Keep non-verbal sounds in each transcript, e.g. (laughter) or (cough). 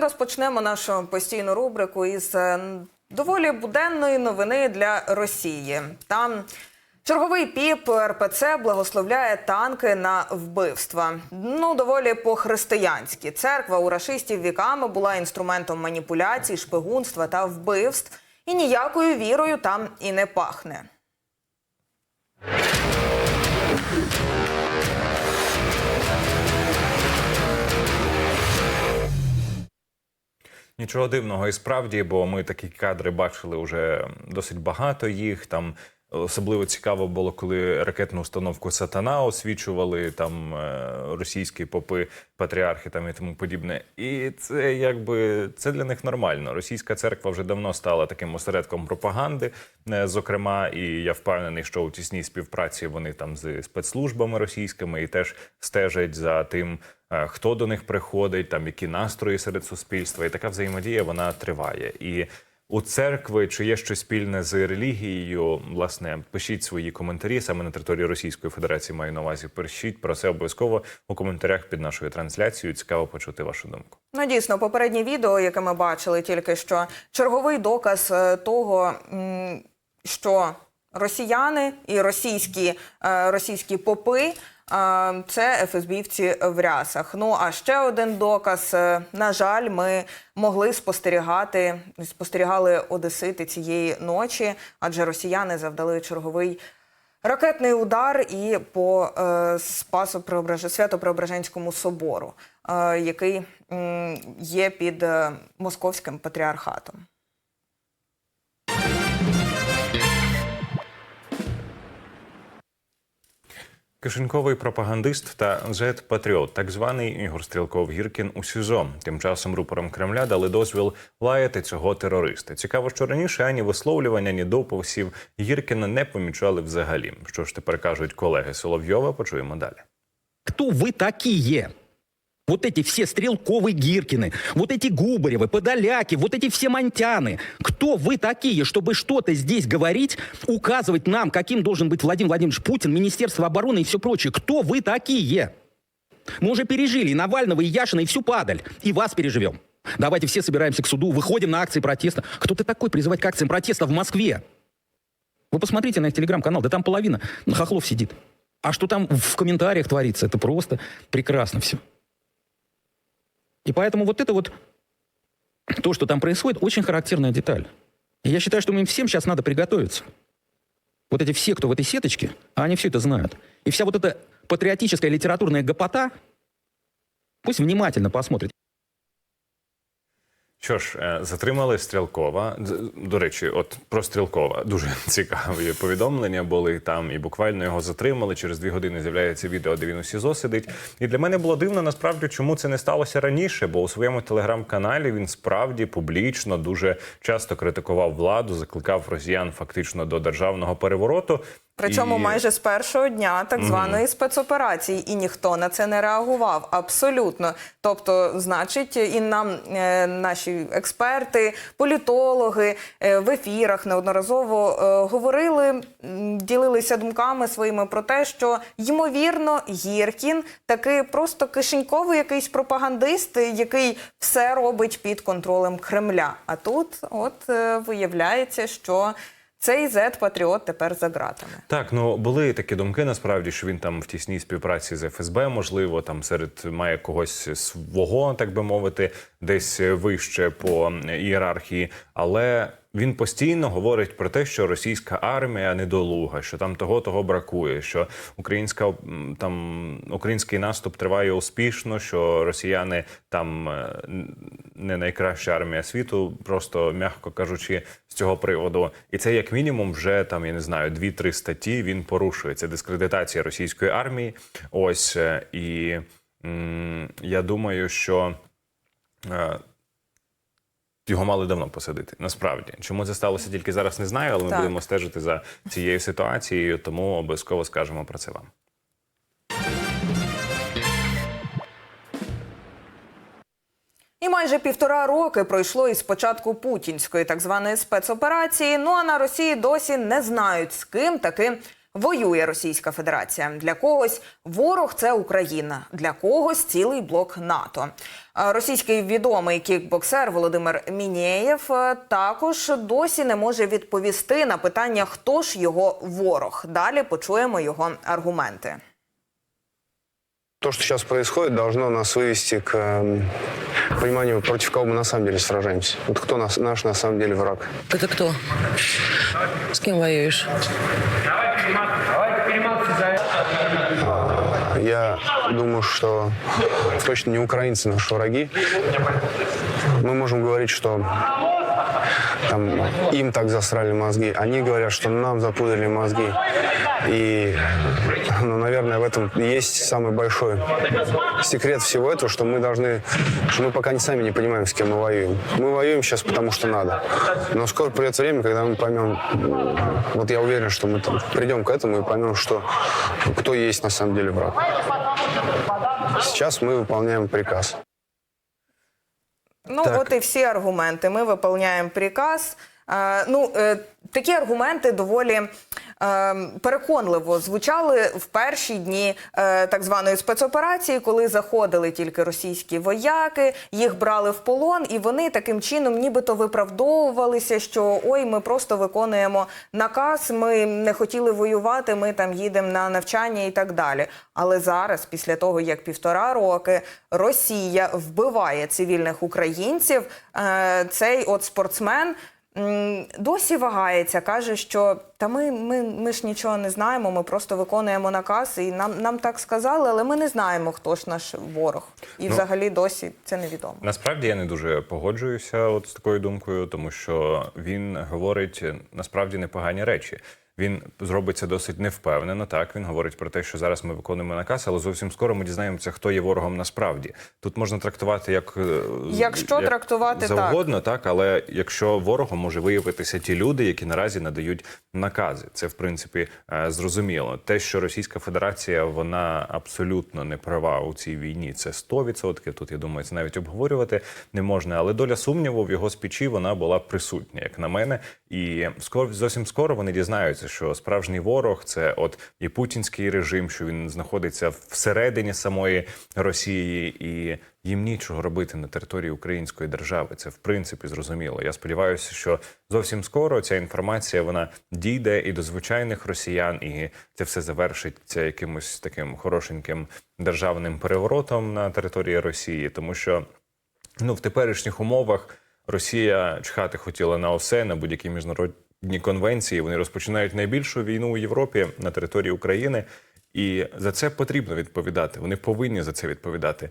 розпочнемо нашу постійну рубрику із е, доволі буденної новини для Росії. Там черговий піп РПЦ благословляє танки на вбивства. Ну, доволі по-християнськи. Церква у рашистів віками була інструментом маніпуляцій, шпигунства та вбивств. І ніякою вірою там і не пахне. Нічого дивного і справді, бо ми такі кадри бачили вже досить багато їх. Там особливо цікаво було, коли ракетну установку Сатана освічували там е, російські попи, патріархи там і тому подібне. І це якби це для них нормально. Російська церква вже давно стала таким осередком пропаганди. е, Зокрема, і я впевнений, що у тісній співпраці вони там з спецслужбами російськими і теж стежать за тим. е, Хто до них приходить, там які настрої серед суспільства, і така взаємодія вона триває. І у церкви чи є щось спільне з релігією? Власне, пишіть свої коментарі саме на території Російської Федерації. Маю на увазі. Пишіть про це обов'язково у коментарях під нашою трансляцією. Цікаво почути вашу думку. Ну, дійсно, попереднє відео, яке ми бачили тільки що, черговий доказ е, того, що росіяни і російські, е, російські попи це ФСБівці в рясах. Ну а ще один доказ. е, На жаль, ми могли спостерігати, спостерігали одесити цієї ночі, адже росіяни завдали черговий. Ракетний удар і по е, Спасо Свято-Преображенському собору, е, який м, є під е, московським патріархатом. Кишеньковий пропагандист та зет-патріот, так званий Ігор Стрілков Гіркін у СІЗО. Тим часом рупором Кремля дали дозвіл лаяти цього терориста. Цікаво, що раніше ані висловлювання, ні доповсів Гіркіна не помічали взагалі. Що ж тепер кажуть колеги Соловйова? Почуємо далі. Хто ви такі такие? Вот эти все Стрелковы, Гиркины, вот эти Губаревы, Подоляки, вот эти все Монтяны. Кто вы такие, чтобы что-то здесь говорить, указывать нам, каким должен быть Владимир Владимирович Путин, Министерство обороны и все прочее? Кто вы такие? Мы уже пережили и Навального, и Яшина, и всю падаль. И вас переживем. Давайте все собираемся к суду, выходим на акции протеста. Кто ты такой призывать к акциям протеста в Москве? Вы посмотрите на их телеграм-канал, да там половина на хохлов сидит. А что там в комментариях творится, это просто прекрасно все. И поэтому вот это вот, то, что там происходит, очень характерная деталь. И я считаю, что им всем сейчас надо приготовиться. Вот эти все, кто в этой сеточке, а они все это знают. И вся вот эта патриотическая литературная гопота, пусть внимательно посмотрит. Що ж, е, затримали Стрілкова. До речі, от про Стрілкова дуже (laughs) цікаві повідомлення були там, і буквально його затримали. Через дві години з'являється відео, де він у СІЗО сидить. І для мене було дивно насправді, чому це не сталося раніше, бо у своєму телеграм-каналі він справді публічно дуже часто критикував владу, закликав росіян фактично до державного перевороту. Причому І- майже з першого дня так званої спецоперації, і ніхто на це не реагував. Абсолютно. Тобто, значить, і нам е, наші експерти, політологи е, в ефірах неодноразово е, говорили, ділилися думками своїми про те, що ймовірно Гіркін таки просто кишеньковий якийсь пропагандист, який все робить під контролем Кремля. А тут, от е, виявляється, що цей зет-патріот тепер за ґратами. Так, ну були такі думки насправді, що він там в тісній співпраці з ФСБ, можливо, там серед має когось свого, так би мовити, десь вище по ієрархії, але. Він постійно говорить про те, що російська армія недолуга, що там того того бракує, що українська там український наступ триває успішно, що росіяни там е, не найкраща армія світу, просто м'яко кажучи, з цього приводу. І це як мінімум вже там я не знаю дві-три статті. Він порушує це дискредитація російської армії. Ось е, і м, я думаю, що. е, його мали давно посадити. Насправді, чому це сталося тільки зараз, не знаю, але ми Так. будемо стежити за цією ситуацією, тому обов'язково скажемо про це вам. Майже півтора роки пройшло із початку путінської так званої спецоперації. Ну а на Росії досі не знають, з ким таки Воює Російська Федерація. Для когось ворог це Україна, для когось цілий блок НАТО. Російський відомий кікбоксер Володимир Мінєєв е, також досі не може відповісти на питання, хто ж його ворог. Далі почуємо його аргументи. То, что сейчас происходит, должно нас вывести к пониманию, против кого мы на самом деле сражаемся. Вот кто нас, наш на самом деле враг. Это кто? С кем воюешь? Я думаю, что точно не украинцы наши враги. Мы можем говорить, что там, им так засрали мозги. Они говорят, что нам запудрили мозги. И, ну, наверное, в этом есть самый большой секрет всего этого, что мы должны, что мы пока не сами не понимаем, с кем мы воюем. Мы воюем сейчас потому, что надо. Но скоро придет время, когда мы поймем, вот я уверен, что мы там придем к этому и поймем, что кто есть на самом деле враг. Сейчас мы выполняем приказ. Ну, Так. от і всі аргументи. Ми виповняємо приказ. Е, ну, е, такі аргументи доволі е, переконливо звучали в перші дні так званої спецоперації, коли заходили тільки російські вояки, їх брали в полон, і вони таким чином нібито виправдовувалися, що ой, ми просто виконуємо наказ, ми не хотіли воювати, ми там їдемо на навчання і так далі. Але зараз, після того як півтора роки Росія вбиває цивільних українців, цей от спортсмен. Досі вагається, каже, що та ми, ми, ми ж нічого не знаємо, ми просто виконуємо наказ, і нам, нам так сказали, але ми не знаємо, хто ж наш ворог. І взагалі досі це невідомо. Насправді я не дуже погоджуюся от з такою думкою, тому що він говорить насправді непогані речі. Він зробить це досить невпевнено. Так він говорить про те, що зараз ми виконуємо наказ, але зовсім скоро ми дізнаємося, хто є ворогом насправді. Тут можна трактувати як е, Якщо трактувати завгодно, так але якщо ворогом може виявитися ті люди, які наразі надають накази, це в принципі е, зрозуміло. Те, що Російська Федерація вона абсолютно не права у цій війні, це 100%. Тут я думаю, це навіть обговорювати не можна. Але доля сумніву в його спічі вона була присутня, як на мене. І скоро зовсім скоро вони дізнаються, що справжній ворог це от і путінський режим, що він знаходиться всередині самої Росії, і їм нічого робити на території української держави. Це в принципі зрозуміло. Я сподіваюся, що зовсім скоро ця інформація вона дійде і до звичайних росіян, і це все завершиться якимось таким хорошеньким державним переворотом на території Росії, тому що ну в теперішніх умовах Росія чхати хотіла на все на будь-які міжнародні конвенції. Вони розпочинають найбільшу війну у Європі на території України, і за це потрібно відповідати. Вони повинні за це відповідати.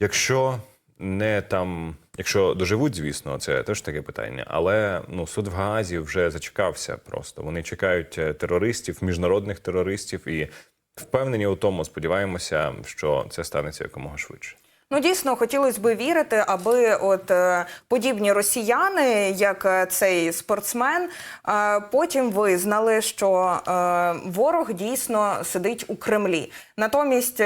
Якщо не там, якщо доживуть, звісно, це теж таке питання. Але ну суд в Гаазі вже зачекався. Просто вони чекають е, терористів, міжнародних терористів, і впевнені у тому, сподіваємося, що це станеться якомога швидше. Ну, дійсно, хотілося б вірити, аби от е, подібні росіяни, як е, цей спортсмен, е, потім визнали, що ворог дійсно сидить у Кремлі. Натомість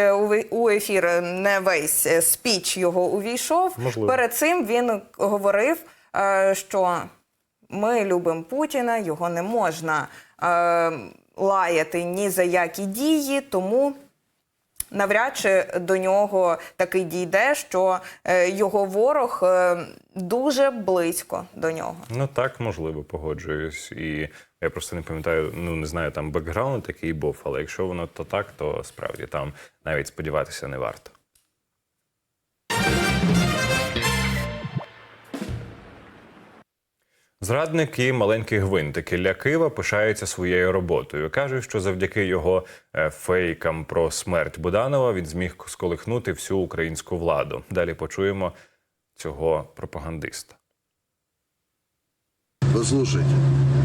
у, ефір не весь спіч його увійшов. Можливо. Перед цим він говорив, що ми любимо Путіна, його не можна лаяти ні за які дії, тому навряд чи до нього таки дійде, що е, його ворог е, дуже близько до нього. Ну так, можливо, погоджуюсь. І я просто не пам'ятаю, ну не знаю, там бекграунд такий був, але якщо воно то так, то справді там навіть сподіватися не варто. Зрадник і маленький гвинтик Ілля Кива пишається своєю роботою. Каже, що завдяки його е, фейкам про смерть Буданова він зміг сколихнути всю українську владу. Далі почуємо цього пропагандиста. Послушайте,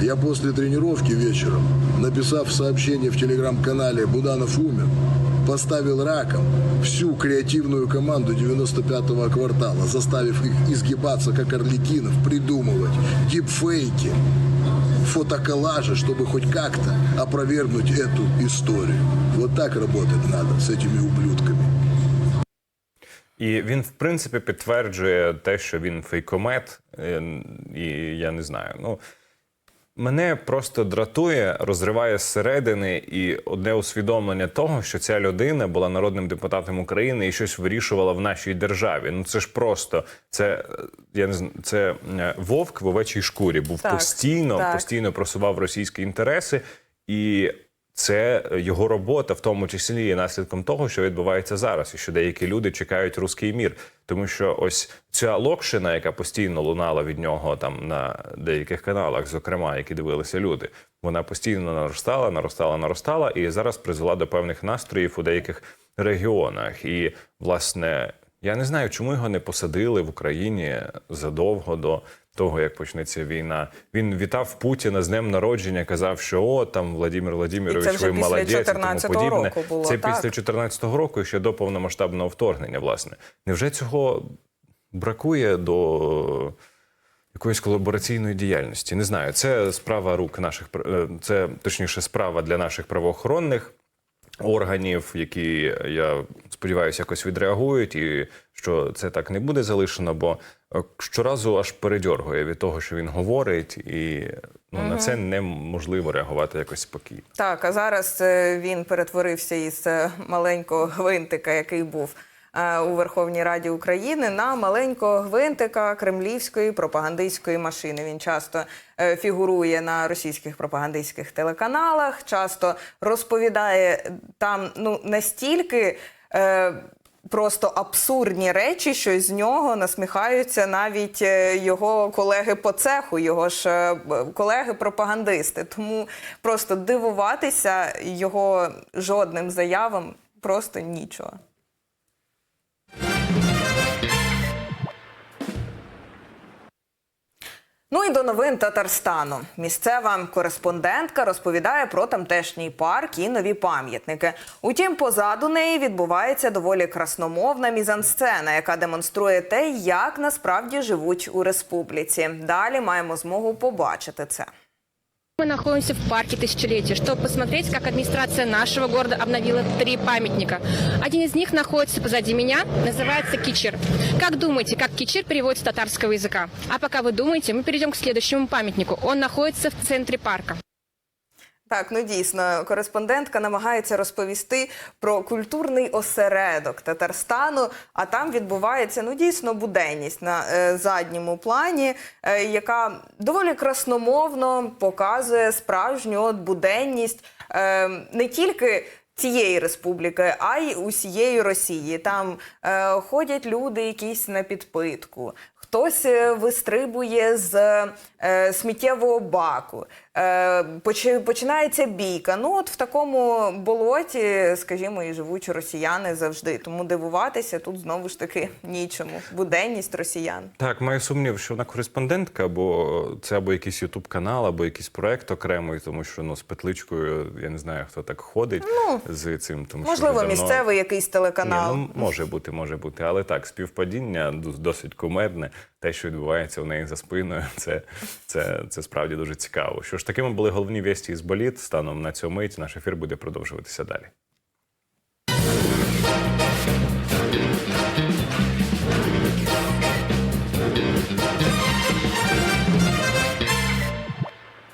я после тренировки вечером, написав сообщение в телеграм-канале «Буданов умер», поставил раком всю креативную команду 95-го квартала, заставив их изгибаться, как орликинов, придумывать дипфейки, фотоколлажи, чтобы хоть как-то опровергнуть эту историю. Вот так работать надо с этими ублюдками. І він, в принципі, підтверджує те, що він фейкомет, е, і я не знаю. Ну Мене просто дратує, розриває зсередини і одне усвідомлення того, що ця людина була народним депутатом України і щось вирішувала в нашій державі. Ну це ж просто це е, я не знаю, це е, вовк в овечій шкурі. Був Так, постійно, так. постійно просував російські інтереси, і це його робота, в тому числі є наслідком того, що відбувається зараз, і що деякі люди чекають руський мір. Тому що ось ця локшина, яка постійно лунала від нього там на деяких каналах, зокрема, які дивилися люди, вона постійно наростала, наростала, наростала, і зараз призвела до певних настроїв у деяких регіонах. І власне. Я не знаю, чому його не посадили в Україні задовго до того, як почнеться війна. Він вітав Путіна з днем народження, казав, що о, там Владимир Владимирович, ви після молодець і тому 14-го подібне. року було, це так. після 2014 року ще до повномасштабного вторгнення. Власне, невже цього бракує до якоїсь колабораційної діяльності? Не знаю. Це справа рук наших е, це точніше справа для наших правоохоронних органів, які я сподіваюся, якось відреагують, і що це так не буде залишено, бо е, щоразу аж передьоргує від того, що він говорить, і ну, на це неможливо реагувати якось спокійно. Так, а зараз е, він перетворився із е, маленького (laughs) гвинтика, який був е, у Верховній Раді України, на маленького гвинтика кремлівської пропагандистської машини. Він часто е, фігурує на російських пропагандистських телеканалах, часто розповідає там ну настільки. Е, Просто абсурдні речі, що з нього насміхаються навіть е, його колеги по цеху, його ж е, колеги-пропагандисти. Тому просто дивуватися його жодним заявам просто нічого. Ну і до новин Татарстану. Місцева кореспондентка розповідає про тамтешній парк і нові пам'ятники. Утім, позаду неї відбувається доволі красномовна мізансцена, яка демонструє те, як насправді живуть у республіці. Далі маємо змогу побачити це. Мы находимся в парке тысячелетия, чтобы посмотреть, как администрация нашего города обновила три памятника. Один из них находится позади меня, называется Кичер. Как думаете, как Кичер переводится с татарского языка? А пока вы думаете, мы перейдем к следующему памятнику. Он находится в центре парка. Так, ну дійсно, кореспондентка намагається розповісти про культурний осередок Татарстану, а там відбувається ну дійсно буденність на е, задньому плані, е, яка доволі красномовно показує справжню от буденність е, не тільки. Цієї республіки, а й усієї Росії. Там е, ходять люди якісь на підпитку, хтось е, вистрибує з е, сміттєвого баку, е, почи- починається бійка. Ну от в такому болоті, скажімо, і живуть росіяни завжди. Тому дивуватися тут знову ж таки нічому. Буденність росіян. Так, маю сумнів, що вона кореспондентка, або це або якийсь ютуб канал, або якийсь проект окремий, тому що ну з петличкою я не знаю, хто так ходить з цим. Тому Можливо, що давно- місцевий якийсь телеканал. Ні, ну, може бути, може бути, але так, співпадіння досить кумедне. Те, що відбувається у неї за спиною, (laughs) це, це, це справді дуже цікаво. Що ж такими були головні вісті із боліт. Станом на цю мить наш ефір буде продовжуватися далі.